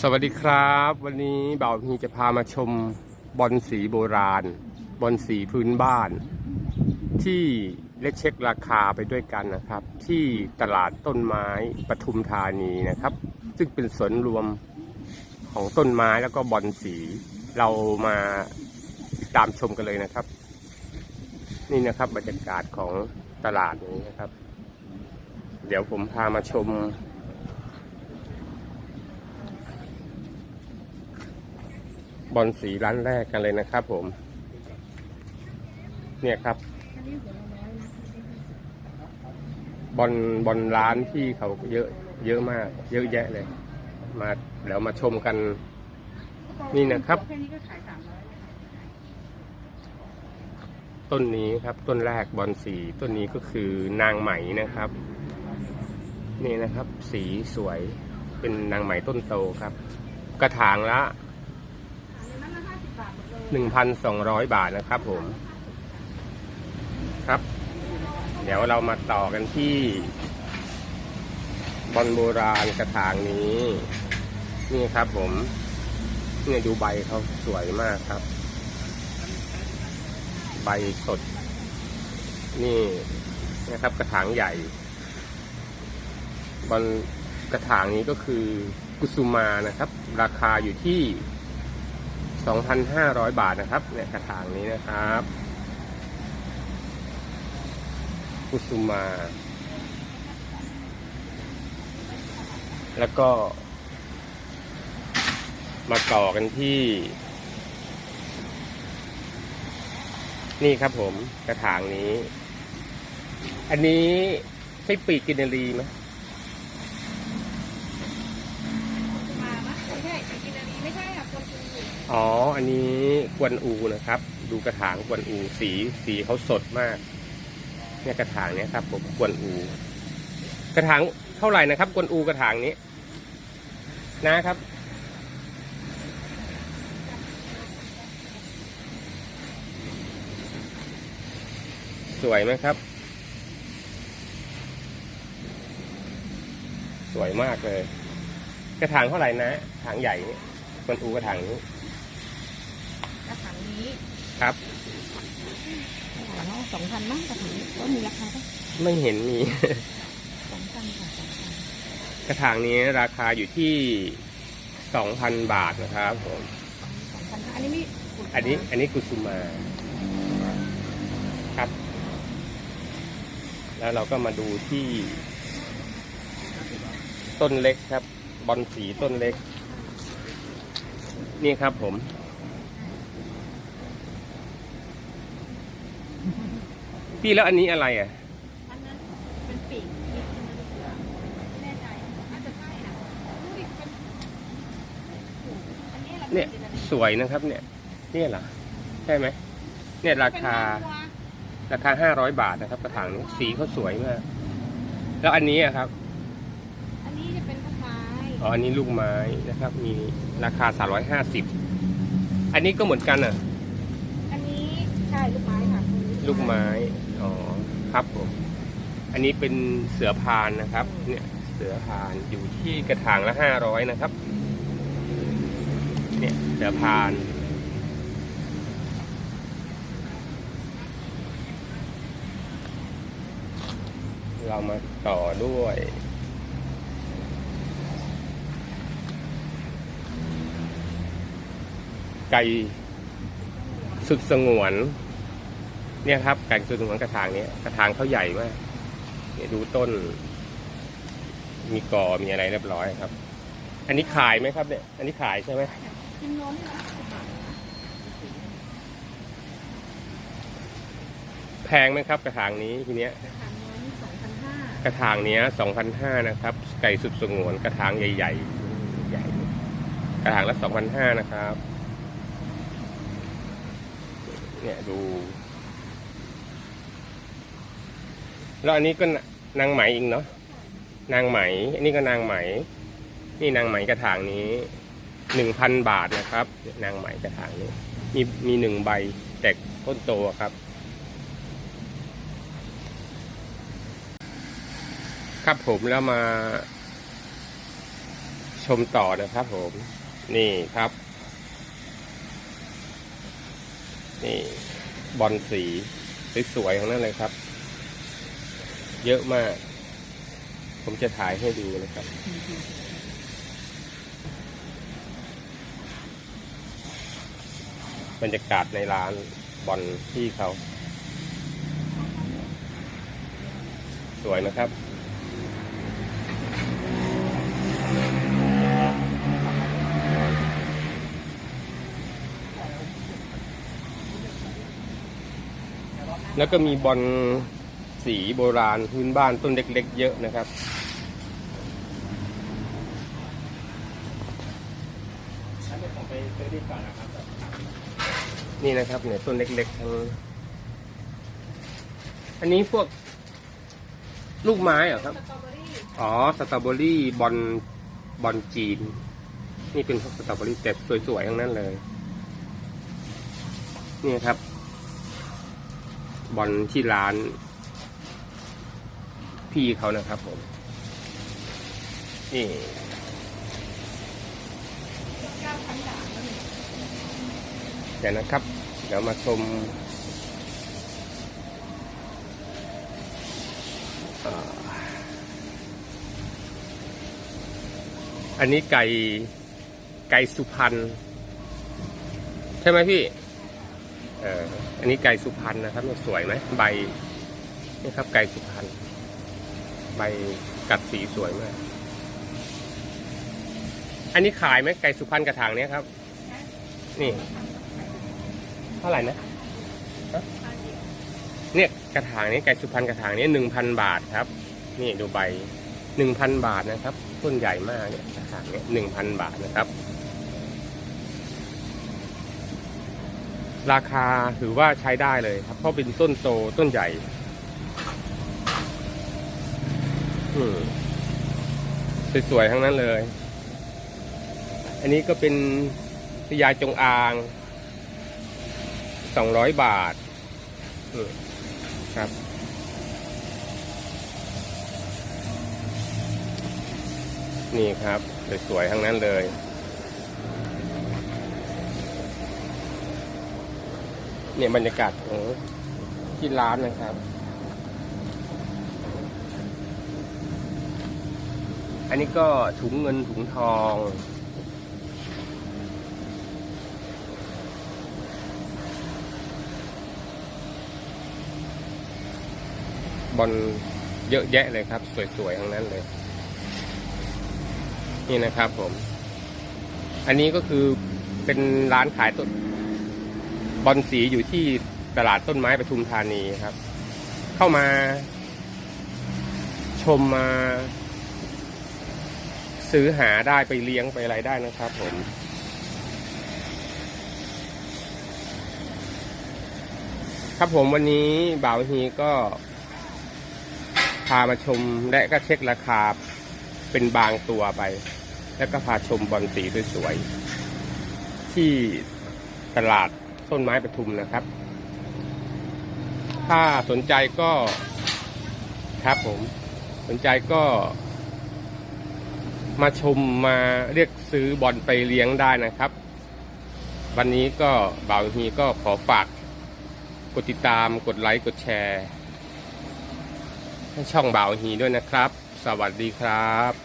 สวัสดีครับ วันนี้บ่าวพีจะพามาชมบอลสีโบราณ บอลสีพื้นบ้าน ที่และเช็คราคาไปด้วยกันนะครับ ที่ตลาดต้นไม้ปทุมธานีนะครับ ซึ่งเป็นสวนรวมของต้นไม้แล้วก็บอลสี เรามาตามชมกันเลยนะครับ นี่นะครับบรรยากาศของตลาดนี้นะครับ เดี๋ยวผมพามาชม บอลสีร้านแรกกันเลยนะครับผม เนี่ยครับ บอลบอลร้านที่เขาเยอะ เยอะมาก เยอะแยะเลย มาเดี๋ยวมาชมกัน นี่นะครับ ต้นนี้ครับ ต้นแรกบอลสี ต้นนี้ก็คือนางไหมนะครับ นี่นะครับ สีสวย เป็นนางไหมต้นโตครับ กระถางละ 1,200 บาทนะครับผมครับ เดี๋ยวเรามาต่อกันที่บอลโบราณกระถางนี้ นี่ครับผมเนี่ยดูใบเขาสวยมากครับ ใบสด นี่นะครับกระถางใหญ่บอลกระถางนี้ก็คือกุสุมานะครับ ราคาอยู่ที่ 2,500 บาทนะครับเนี่ยกระถางนี้นะครับกุสุมา แล้วก็มาต่อกันที่ นี่ครับผมกระถางนี้ อันนี้ใช่ปีกกินนารีไหม มาไหมไม่ใช่ไปกินอันนี้ไม่ใช่ค่ะคนกิน อ๋อ อันนี้กวนอูนะครับ ดูกระถางกวนอูสีสีเขาสดมาก เนี่ยกระถางเนี่ยครับผมกวนอู กระถางเท่าไหร่นะครับ กวนอูกระถางนี้ นะครับ สวยไหมครับ สวยมากเลย กระถางเท่าไหร่นะ ถางใหญ่กวนอูกระถางนี้กระถาง นี้ครับกระถางสองพันมั้งกระถางนี้ก็มีราคาปะไม่เห็นมีสองพันค่ะสองพันกระถางนี้ราคาอยู่ที่สองพันบาทนะครับผมสองพันอันนี้มีอันนี้อันนี้กุสุมาครับ แล้วเราก็มาดูที่ ต้นเล็กครับ บอลสีต้นเล็ก นี่ครับผม พี่แล้วอันนี้อะไรอะอันนั้นเป็นปีกไม่แน่ใจน่าจะใช่นะดูดิเป็นอันนี้เราเนี่ยสวยนะครับ เนี่ยเนี่ยเหรอใช่ไหมเนี่ยราคาราคาห้าร้อยบาทนะครับ กระถางนี้สีเขาสวยมาก แล้วอันนี้อะครับอันนี้จะเป็นต้นไม้อ๋ออันนี้ลูกไม้นะครับ มีราคาสามร้อยห้าสิบอันนี้ก็เหมือนกันอะ อันนี้ใช่ลูกไม้ค่ะลูกไม้ อ๋อครับผมอันนี้เป็นเสือพานนะครับ เนี่ยเสือพานอยู่ที่กระถางละห้าร้อยนะครับ เนี่ยเสือพานเรามาต่อด้วย ไก่สุดสงวน เนี่ยครับไก่สุดสงวนกระถางเนี้ยกระถางเขาใหญ่มากเนี่ยดูต้น มีกอมีอะไรเรียบร้อยครับ อันนี้ขายไหมครับ เนี่ย อันนี้ขายใช่ไหมกินนมนี่ละสิบบาทแพงไหมครับ กระถางนี้ทีเนี้ยกระถางน้อยสองพันห้ากระถางเนี้ยสองพันห้านะครับ ไก่สุดสงวนกระถางใหญ่ๆใหญ่ กระถางละสองพันห้านะครับ เนี่ยดู แล้วอันนี้ก็นางไหมอีกเนาะนางไหม อันนี้ก็นางไหม นี่นางไหมกระถางนี้หนึ่งพันบาทนะครับ นางไหมกระถางนี้ มีมีหนึ่งใบแตกต้นโตครับ ครับผมแล้วมา ชมต่อนะครับผม นี่ครับ นี่บอลสีสวยๆของนั่นเลยครับ เยอะมาก ผมจะถ่ายให้ดูนะครับ บรรยากาศในร้านบอลที่เขา สวยนะครับแล้วก็มีบอล สีโบราณพื้นบ้านต้นเล็กๆ เยอะนะครับ นี่นะครับเนี่ยต้นเล็กๆทั้งอันนี้พวกลูกไม้เหรอครับสตรอเบอรี่อ๋อ สตรอเบอรี่บอลบอลจีน นี่เป็นพวกสตรอเบอรี่แต่สวยๆทั้งนั้นเลย นี่ครับ บอลที่ร้าน พี่เขานะครับผม นี่เดี๋ยวนะครับ เดี๋ยวมาชมอันนี้ไก่ไก่สุพรรณใช่ไหมพี่เอออันนี้ไก่สุพรรณนะครับ สวยไหมใบนี่ครับไก่สุพรรณ ใบกัดสีสวยมาก อันนี้ขายไหมไก่สุพรรณกระถางเนี้ยครับ นี่ เท่าไหร่นะเนี่ยกระถางนี้ไก่สุพรรณกระถางนี้หนึ่งพันบาทครับ นี่ดูใบหนึ่งพันบาทนะครับต้นใหญ่มากเนี่ยกระถางนี้หนึ่งพันบาทนะครับ ราคาถือว่าใช้ได้เลยครับ เพราะเป็นต้นโตต้นใหญ่ อืม สวยๆทั้งนั้นเลย อันนี้ก็เป็นพญาจงอางสองร้อยบาทครับ นี่ครับ สวยๆทั้งนั้นเลยเนี่ยบรรยากาศของที่ร้านนะครับ อันนี้ก็ถุงเงินถุงทอง บอลเยอะแยะเลยครับ สวยๆทั้งนั้นเลย นี่นะครับผม อันนี้ก็คือเป็นร้านขายต้นบอลสีอยู่ที่ตลาดต้นไม้ปทุมธานีครับ เข้ามาชมมา ซื้อหาได้ไปเลี้ยงไปอะไรได้นะครับผมครับผมวันนี้บ่าวฮีก็พามาชมและก็เช็คราคาเป็นบางตัวไป แล้วก็พาชมบอลสีสวยๆที่ตลาดต้นไม้ปทุมนะครับ ถ้าสนใจก็ครับผม สนใจก็ มาชมมาเรียกซื้อบอลไปเลี้ยงได้นะครับ วันนี้ก็บ่าวฮีก็ขอฝากกดติดตามกดไลค์กดแชร์ให้ช่องบ่าวฮีด้วยนะครับ สวัสดีครับ